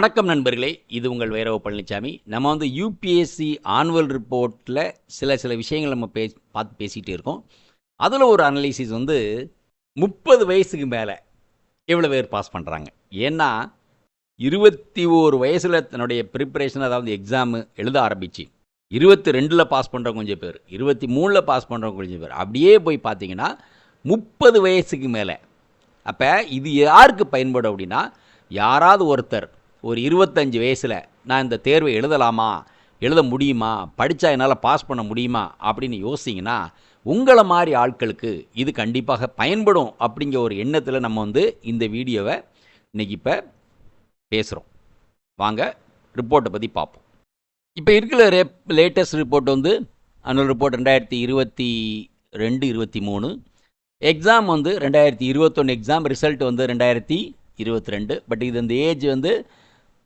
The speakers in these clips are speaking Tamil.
வணக்கம் நண்பர்களே இது உங்கள் வைரவ பழனிசாமி நம்ம வந்து யூபிஎஸ்சி ஆனுவல் ரிப்போர்ட்டில் சில சில விஷயங்கள் நம்ம பே பார்த்து பேசிகிட்டே இருக்கோம். அதில் ஒரு அனலிசிஸ் வந்து முப்பது வயசுக்கு மேலே எவ்வளோ பேர் பாஸ் பண்ணுறாங்க ஏன்னா இருபத்தி ஓரு வயசில் தன்னுடைய ப்ரிப்பரேஷன் அதாவது எக்ஸாமு எழுத ஆரம்பிச்சு இருபத்தி ரெண்டில் பாஸ் பண்ணுறவங்க கொஞ்சம் பேர் இருபத்தி மூணில் பாஸ் பண்ணுறவங்க கொஞ்சம் பேர். அப்படியே போய் பார்த்தீங்கன்னா முப்பது வயசுக்கு மேலே. அப்போ இது யாருக்கு பயன்படும் அப்படின்னா யாராவது ஒருத்தர் ஒரு இருபத்தஞ்சி வயசில் நான் இந்த தேர்வை எழுதலாமா? எழுத முடியுமா? படித்தா என்னால் பாஸ் பண்ண முடியுமா? அப்படின்னு யோசிங்கன்னா உங்களை மாதிரி ஆட்களுக்கு இது கண்டிப்பாக பயன்படும் அப்படிங்கிற ஒரு எண்ணத்தில் நம்ம வந்து இந்த வீடியோவை இன்றைக்கி இப்போ பேசுகிறோம் வாங்க ரிப்போர்ட்டை பற்றி பார்ப்போம். இப்போ இருக்கிற ரேப் லேட்டஸ்ட் ரிப்போர்ட் வந்து அனுவல் ரிப்போர்ட் ரெண்டாயிரத்தி இருபத்தி ரெண்டு இருபத்தி மூணு. எக்ஸாம் வந்து ரெண்டாயிரத்தி இருபத்தொன்று எக்ஸாம் ரிசல்ட் வந்து ரெண்டாயிரத்தி இருபத்தி ரெண்டு. பட் இது இந்த ஏஜ் வந்து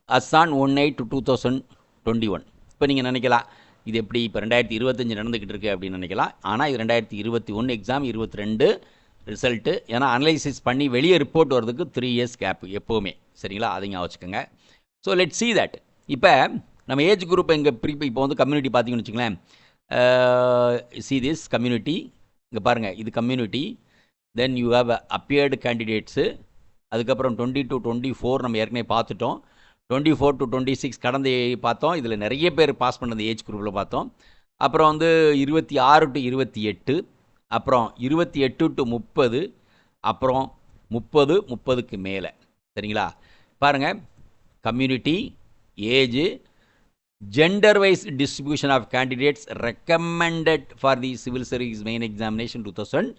as on one eight two two thousand twenty one. இப்போ நீங்கள் நினைக்கலாம் இது எப்படி இப்போ ரெண்டாயிரத்தி இருபத்தஞ்சு நடந்துக்கிட்டு இருக்கு அப்படின்னு நினைக்கலாம். ஆனால் இது ரெண்டாயிரத்தி இருபத்தி ஒன்று எக்ஸாம் இருபத்தி ரெண்டு ரிசல்ட்டு ஏன்னா அனலைசிஸ் பண்ணி வெளியே ரிப்போர்ட் வரதுக்கு த்ரீ இயர்ஸ் கேப் எப்போவுமே. சரிங்களா? அதைங்க வச்சுக்கோங்க. ஸோ லெட் சி தட் இப்போ நம்ம ஏஜ் குரூப் எங்கள் ப்ரீ இப்போ வந்து கம்யூனிட்டி பார்த்தீங்கன்னு வச்சுங்களேன் சி uh, திஸ் கம்யூனிட்டி இங்கே பாருங்கள் இது community then you have appeared candidates அதுக்கப்புறம் டுவெண்ட்டி டு டுவெண்ட்டி ஃபோர் நம்ம ஏற்கனவே பார்த்துட்டோம். Twenty four to twenty six கடந்த பார்த்தோம். இதில் நிறைய பேர் பாஸ் பண்ணது ஏஜ் குரூப்பில் பார்த்தோம். அப்புறம் வந்து இருபத்தி ஆறு டு இருபத்தி எட்டு அப்புறம் இருபத்தி எட்டு டு முப்பது அப்புறம் முப்பது முப்பதுக்கு மேலே. சரிங்களா? பாருங்கள் community age gender wise distribution of candidates recommended for the civil service main examination two thousand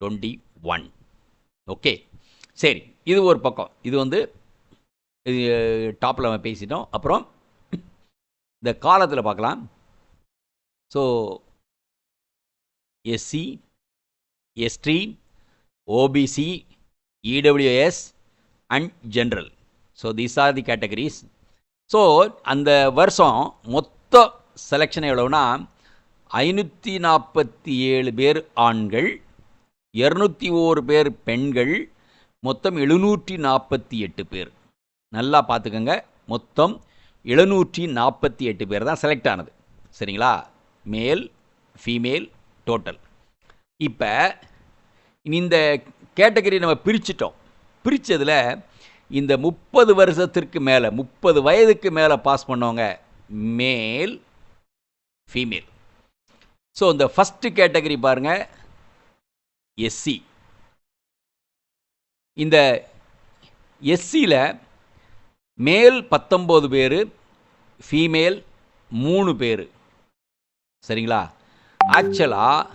twenty one okay சரி. இது ஒரு பக்கம். இது வந்து இது டாப்பில் பேசிட்டோம். அப்புறம் இந்த காலத்தில் பார்க்கலாம். So SC ST OBC EWS and general so these are the categories so அந்த வருஷம் மொத்த செலெக்ஷன் எவ்வளோனா ஐநூற்றி நாற்பத்தி ஏழு பேர் ஆண்கள் இரநூத்தி ஓரு பேர் பெண்கள் மொத்தம் எழுநூற்றி நாற்பத்தி எட்டு பேர். நல்லா பார்த்துக்கோங்க. மொத்தம் எழுநூற்றி நாற்பத்தி எட்டு பேர் தான் செலக்ட் ஆனது. சரிங்களா? மேல் ஃபீமேல் டோட்டல் இப்போ இந்த கேட்டகரி நம்ம பிரிச்சிட்டோம். பிரித்ததில் இந்த முப்பது வருஷத்திற்கு மேலே முப்பது வயதுக்கு மேலே பாஸ் பண்ணவங்க மேல் ஃபீமேல் ஸோ இந்த ஃபஸ்ட்டு கேட்டகரி பாருங்கள் எஸ்சி இந்த எஸ்சியில் மேல் பத்தொம்போது பேர் ஃபீமேல் மூணு பேர். சரிங்களா? ஆக்சுவலாக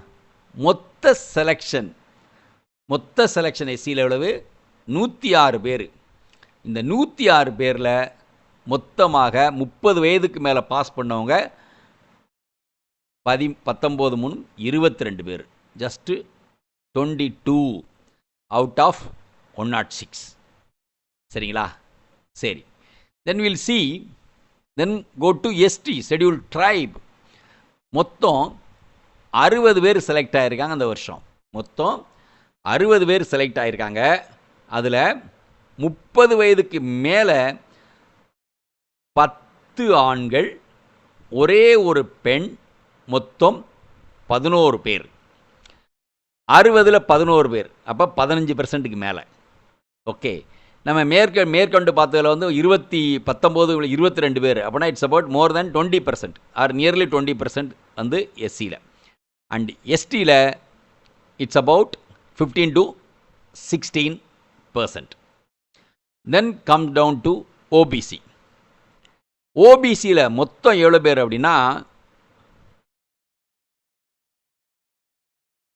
மொத்த செலெக்ஷன் மொத்த செலெக்ஷன் எஸ்சியில் எவ்வளவு? நூற்றி ஆறு பேர். இந்த நூற்றி ஆறு பேரில் மொத்தமாக முப்பது வயதுக்கு மேலே பாஸ் பண்ணவங்க பதி பத்தொம்போது மூணு இருபத்தி ரெண்டு பேர். Just twenty two out of one nought six சரிங்களா? சரி. Then will see then go to ST schedule tribe மொத்தம் அறுபது பேர் செலக்ட் ஆகிருக்காங்க அந்த வருஷம். மொத்தம் அறுபது பேர் செலக்ட் ஆகிருக்காங்க அதில் முப்பது வயதுக்கு மேலே பத்து ஆண்கள் ஒரே ஒரு பெண் மொத்தம் பதினோரு பேர். அறுபதில் பதினோரு பேர். அப்போ பதினஞ்சு பர்சன்ட்டுக்கு மேலே. ஓகே நம்ம மேற்க மேற்கொண்டு பார்த்ததில் வந்து இருபத்தி பத்தொம்போது இருபத்தி ரெண்டு பேர். அப்படின்னா it's about more than twenty percent or nearly twenty percent வந்து எஸ்சியில் and எஸ்டியில் it's about fifteen to sixteen percent then come down to OBC ஓபிசியில் மொத்தம் எவ்வளோ பேர் அப்படின்னா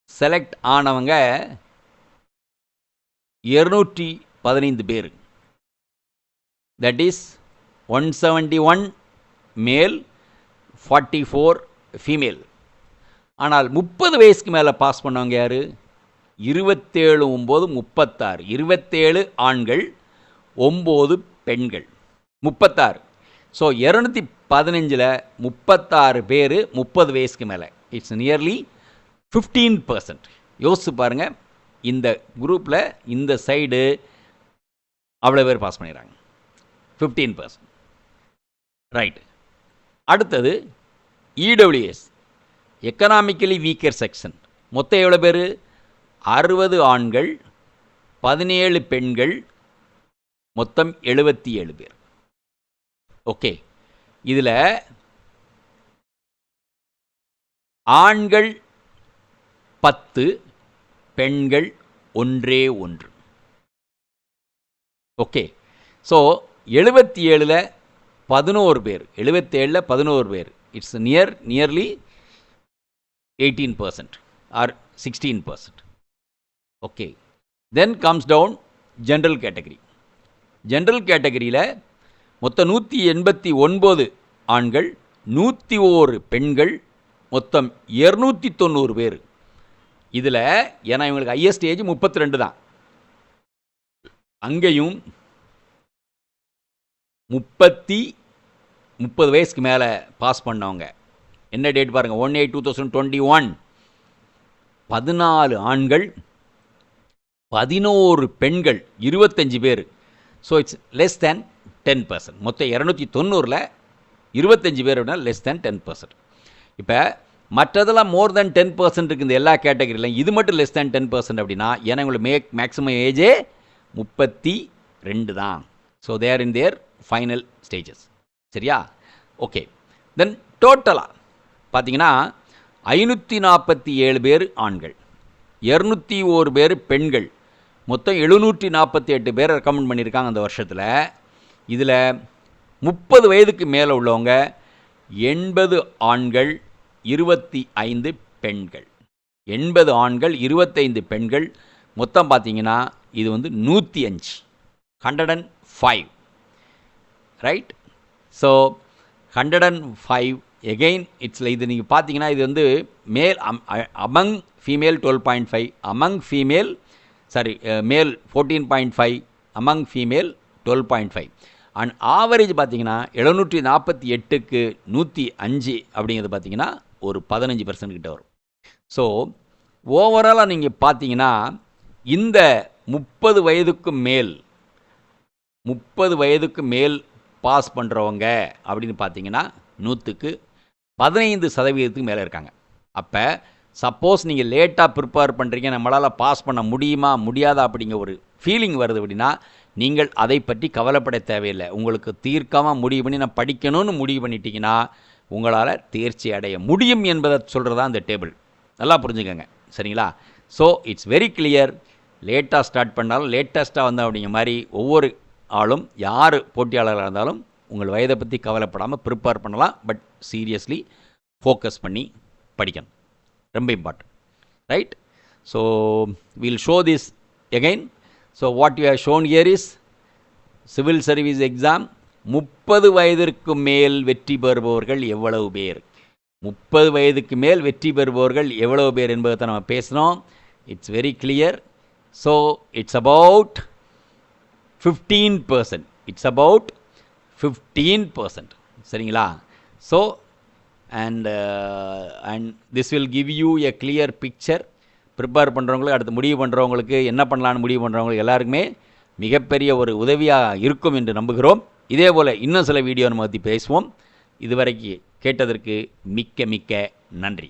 செலக்ட் ஆனவங்க இருநூற்றி பதினைந்து பேர். That is one seventy one male forty four female ஆனால் முப்பது வயசுக்கு மேலே பாஸ் பண்ணவங்க யார்? இருபத்தேழு ஒம்பது முப்பத்தாறு. இருபத்தேழு ஆண்கள் ஒம்பது பெண்கள். முப்பத்தாறு. ஸோ இரநூத்தி பதினஞ்சில் முப்பத்தாறு பேர் முப்பது வயசுக்கு மேலே. இட்ஸ் நியர்லி ஃபிஃப்டீன் பர்சன்ட் யோசிச்சு பாருங்கள் இந்த குரூப்பில் இந்த சைடு அவ்வளோ பேர் பாஸ் பண்ணிடுறாங்க. ஃபிஃப்டீன் பர்சன்ட் ரைட் அடுத்தது இடபிள்யூஎஸ் எக்கனாமிக்கலி வீக்கர் செக்ஷன் மொத்தம் எவ்வளோ பேர்? அறுபது ஆண்கள் பதினேழு பெண்கள் மொத்தம் எழுபத்தி ஏழு பேர். ஓகே இதில் ஆண்கள் பத்து பெண்கள் ஒன்றே ஒன்று. ஓகே ஸோ எழுபத்தி ஏழில் பதினோரு பேர். எழுபத்தேழில் பதினோரு பேர். It's near nearly eighteen percent or sixteen percent okay then comes down general category general கேட்டகரியில் மொத்தம் நூற்றி எண்பத்தி ஒன்பது ஆண்கள் நூற்றி ஓரு பெண்கள் மொத்தம் இரநூத்தி தொண்ணூறு பேர். இதில் ஏன்னா இவங்களுக்கு ஹையஸ்ட் ஏஜ் முப்பத்தி ரெண்டு தான். அங்கேயும் முப்பத்தி முப்பது வயசுக்கு மேலே பாஸ் பண்ணவங்க. என்ன டேட் பாருங்கள் one eight two thousand twenty one பதினாலு ஆண்கள் பதினோரு பெண்கள் இருபத்தஞ்சி பேர். So it's less than ten percent மொத்தம் இரநூத்தி தொண்ணூறில் இருபத்தஞ்சி பேர் அப்படின்னா லெஸ் தேன் டென் பர்சன்ட் இப்போ மற்றதெல்லாம் மோர் தேன் டென் பர்சன்ட் இருக்குது இந்த எல்லா கேட்டகரியிலையும் இது மட்டும் லெஸ் தேன் டென் பர்சன்ட் அப்படின்னா ஏன்னா உங்களுக்கு மே மேக்ஸிமம் ஏஜே முப்பத்தி ரெண்டு தான். So they're in their final stages சரியா? ஓகே தென் டோட்டலாக பார்த்தீங்கன்னா ஐநூற்றி நாற்பத்தி ஏழு பேர் ஆண்கள். இரநூத்தி ஓரு பேர் பெண்கள். மொத்தம் எழுநூற்றி நாற்பத்தி எட்டு பேர் ரெக்கமெண்ட் பண்ணியிருக்காங்க அந்த வருஷத்தில். இதில் முப்பது வயதுக்கு மேலே உள்ளவங்க எண்பது ஆண்கள் இருபத்தி ஐந்து பெண்கள். எண்பது ஆண்கள் இருபத்தைந்து பெண்கள் மொத்தம் பார்த்தீங்கன்னா இது வந்து நூற்றி அஞ்சு hundred and five right so hundred and five again இட்ஸில் இது நீங்கள் பார்த்தீங்கன்னா இது வந்து male um among female twelve point five among female sorry male fourteen point five among female twelve point five and average பார்த்தீங்கன்னா எழுநூற்றி நாற்பத்தி எட்டுக்கு நூற்றி அஞ்சு அப்படிங்கிறது பார்த்தீங்கன்னா ஒரு பதினஞ்சு பர்சன்ட் கிட்ட வரும். ஸோ ஓவராலாக நீங்கள் பார்த்தீங்கன்னா இந்த முப்பது வயதுக்கு மேல் முப்பது வயதுக்கு மேல் பாஸ் பண்ணுறவங்க அப்படின்னு பார்த்தீங்கன்னா நூற்றுக்கு பதினைந்து சதவீதத்துக்கு மேலே இருக்காங்க. அப்போ சப்போஸ் நீங்கள் லேட்டாக ப்ரிப்பேர் பண்ணுறீங்க நம்மளால் பாஸ் பண்ண முடியுமா முடியாதா அப்படிங்கிற ஒரு ஃபீலிங் வருது அப்படின்னா நீங்கள் அதை பற்றி கவலைப்பட தேவையில்லை. உங்களுக்கு தீர்க்காமல் முடிவு பண்ணி நான் படிக்கணும்னு முடிவு பண்ணிட்டீங்கன்னா உங்களால் தேர்ச்சி அடைய முடியும் என்பதை சொல்கிறது தான் இந்த டேபிள் நல்லா புரிஞ்சுக்கோங்க. சரிங்களா? ஸோ இட்ஸ் வெரி கிளியர் லேட்டாக ஸ்டார்ட் பண்ணாலும் லேட்டஸ்ட்டாக வந்தோம் அப்படிங்கிற மாதிரி ஒவ்வொரு ஆளும் யார் போட்டியாளராக இருந்தாலும் உங்கள் வயதை பற்றி கவலைப்படாமல் ப்ரிப்பேர் பண்ணலாம். பட் சீரியஸ்லி ஃபோக்கஸ் பண்ணி படிக்கணும். ரொம்ப important right so will show this again so what you have shown year is civil service exam முப்பது வயதிற்கு மேல் வெற்றி பெறுபவர்கள் எவ்வளவு பேர்? முப்பது வயதுக்கு மேல் வெற்றி பெறுபவர்கள் எவ்வளவு பேர் என்பதை நம்ம பேசினோம். It's very clear so it's about fifteen percent it's about fifteen percent சரிங்களா? So and and this will give you a clear picture prepare பண்ணுறவங்களுக்கு அடுத்து முடிவு பண்ணுறவங்களுக்கு என்ன பண்ணலான்னு முடிவு பண்ணுறவங்களுக்கு எல்லாருக்குமே மிகப்பெரிய ஒரு உதவியாக இருக்கும் என்று நம்புகிறோம். இதே போல் இன்னும் சில வீடியோ நம்ம பற்றி பேசுவோம். இதுவரைக்கு கேட்டதற்கு மிக்க மிக்க நன்றி.